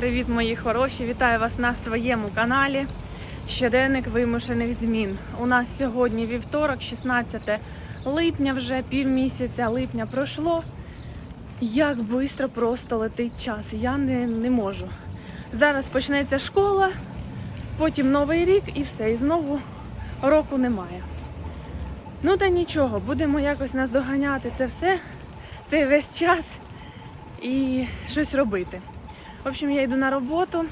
Привіт, мої хороші! Вітаю вас на своєму каналі. Щоденник вимушених змін. У нас сьогодні вівторок, 16 липня, вже півмісяця липня пройшло. Як швидко просто летить час. Я не, не можу. Зараз почнеться школа, потім новий рік і все. І знову року немає. Ну та нічого, будемо якось наздоганяти це все, цей весь час і щось робити. В общем, я йду на роботу.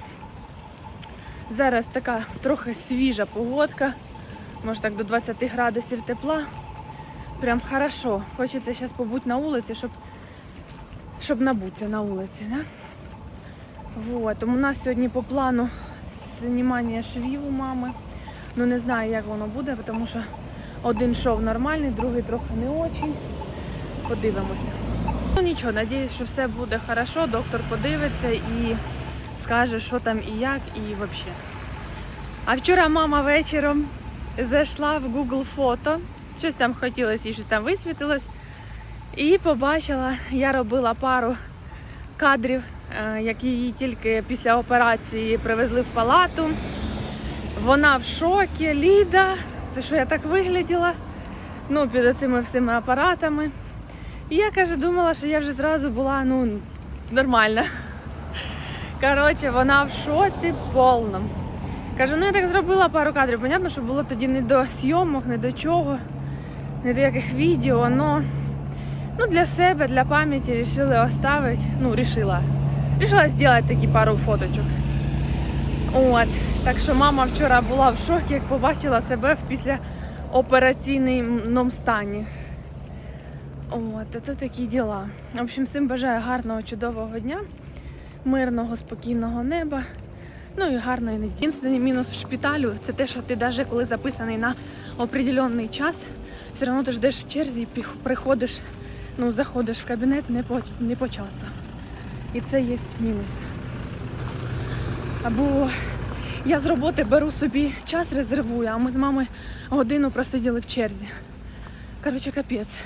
Зараз така трохи свіжа погодка. Може так до 20 градусів тепла. Прям хорошо. Хочеться зараз побути на вулиці, щоб, щоб набутися на вулиці. Да? Вот. У нас сьогодні по плану знімання швів у мами. Ну не знаю, як воно буде, тому що один шов нормальний, другий трохи не очень. Подивимося. Ну нічого, надіюсь, що все буде хорошо. Доктор подивиться і скаже, що там і як, і взагалі. А вчора мама вечором зайшла в Google фото, щось там хотілося, і щось там висвітилось. І побачила, я робила пару кадрів, е, як її тільки після операції привезли в палату. Вона в шокі, Ліда. Це що я так вигляділа? Ну, під цими всіма апаратами. І я каже, думала, що я вже зразу була ну, нормальна. Коротше, вона в шоці повному. Каже, ну я так зробила пару кадрів. Понятно, що було тоді не до зйомок, не до чого, не до яких відео, але ну, для себе, для пам'яті вирішили оставити. Ну, рішила. Рішила зробити такі пару фоточок. От. Так що мама вчора була в шокі, як побачила себе в післяопераційному стані. От, це такі діла. В общем, всім бажаю гарного, чудового дня, мирного, спокійного неба. Ну і гарної неділі. Єдиний мінус шпиталю це те, що ти навіть коли записаний на определенний час, все одно ти ждеш в черзі і приходиш, ну, заходиш в кабінет не по, не по часу. І це є мінус. Або я з роботи беру собі час, резервую, а ми з мамою годину просиділи в черзі. Коротше, капець.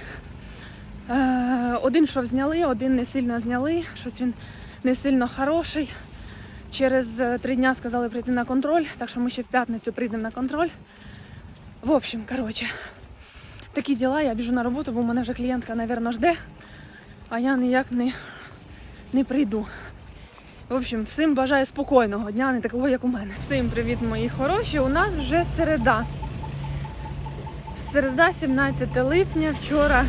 Е, один шов зняли, один не сильно зняли, щось він не сильно хороший. Через е, три дня сказали прийти на контроль, так що ми ще в п'ятницю прийдемо на контроль. В общем, коротше, такі діла, я біжу на роботу, бо в мене вже клієнтка, мабуть, жде, а я ніяк не, не прийду. В общем, всім бажаю спокійного дня, не такого, як у мене. Всім привіт, мої хороші. У нас вже середа. Середа, 17 липня, вчора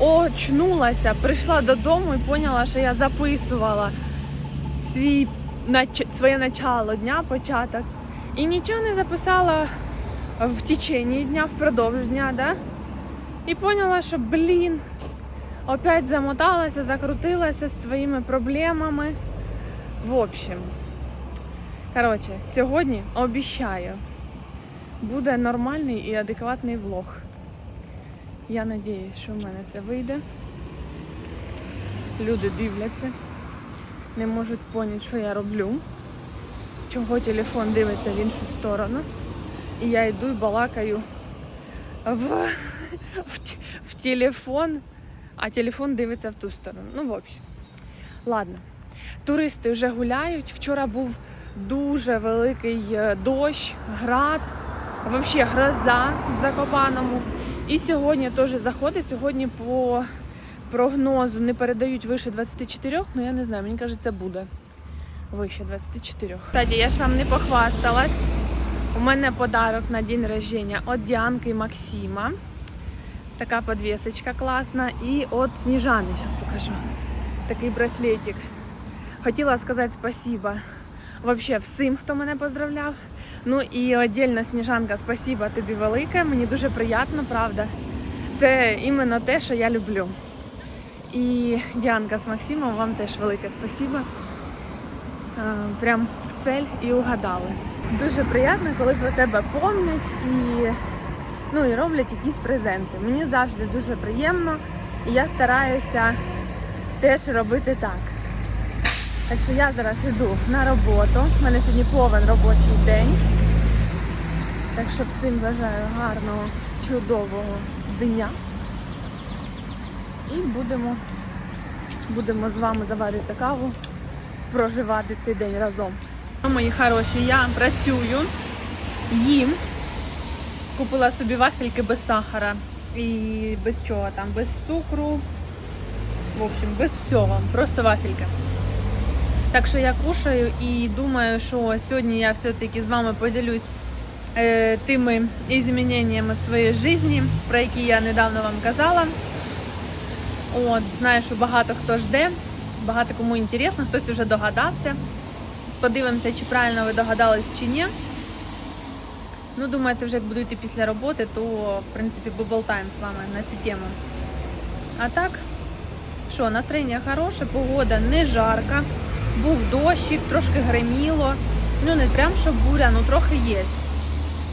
очнулася, прийшла додому і поняла, що я записувала свій, своє начало дня, початок. І нічого не записала в течение дня, впродовж дня, да? І поняла, що, блін, опять замоталася, закрутилася зі своїми проблемами. В общем, коротше, сьогодні обіщаю, буде нормальний і адекватний влог. Я надіюсь, що в мене це вийде. Люди дивляться, не можуть поняти, що я роблю, чого телефон дивиться в іншу сторону. І я йду і балакаю в, в, в телефон, а телефон дивиться в ту сторону. Ну, в общем. Ладно. Туристи вже гуляють. Вчора був дуже великий е, дощ, град, взагалі гроза в Закопаному. І сьогодні теж заходить. Сьогодні по прогнозу не передають вище 24, але я не знаю, мені кажеться, буде вище 24. Кстати, я ж вам не похвасталась. У мене подарок на день рождения від Діанки Максима. Така подвесочка класна. І від Сніжани, зараз покажу. Такий браслетик. Хотіла сказати спасибо вообще всім, хто мене поздравляв. Ну і отдельно Сніжанка, спасибо тобі велике. Мені дуже приємно, правда. Це іменно те, що я люблю. І Діанка з Максимом, вам теж велике спасибо. Е, Прям в цель і угадали. Дуже приємно, коли про тебе помнять і, ну, і роблять якісь презенти. Мені завжди дуже приємно, і я стараюся теж робити так. Так що я зараз йду на роботу. У мене сьогодні повен робочий день. Так що всім бажаю гарного, чудового дня. І будемо, будемо з вами заварити каву проживати цей день разом. Мої хороші, я працюю, їм. Купила собі вафельки без сахара і без чого там, без цукру. В общем, без всього, просто вафельки. Так що я кушаю і думаю, що сьогодні я все-таки з вами поділюсь е, тими зміненнями в своїй житті, про які я недавно вам казала. От, знаю, що багато хто жде, багато кому інтересно, хтось вже догадався. Подивимося, чи правильно ви догадались чи ні. Ну, думаю, це вже як буду йти після роботи, то в принципі поболтаємо з вами на цю тему. А так, що, настроєння хороше, погода не жарка, був дощик, трошки гриміло. Ну, не прям що буря, ну трохи є.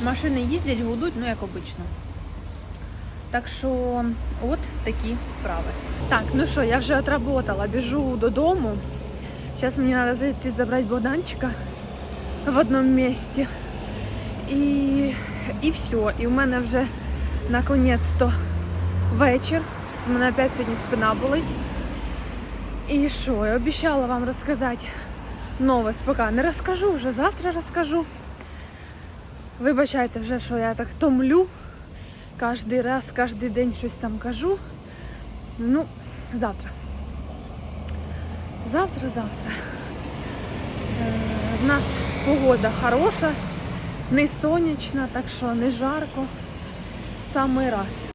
Машини їздять, гудуть, ну як обично. Так що от такі справи. Так, ну що, я вже отработала, біжу додому. Зараз мені треба зайти забрати Богданчика в одному місці. І, і все. І в мене вже наконець-то вечір. У мене опять сьогодні спина болить. І що, я обіцяла вам розказати новость, поки не розкажу, вже завтра розкажу. Вибачайте вже, що я так томлю. Кожний раз, кожен день щось там кажу. Ну, завтра. Завтра, завтра. Е, нас погода хороша, не сонячна, так що не жарко. Самий раз.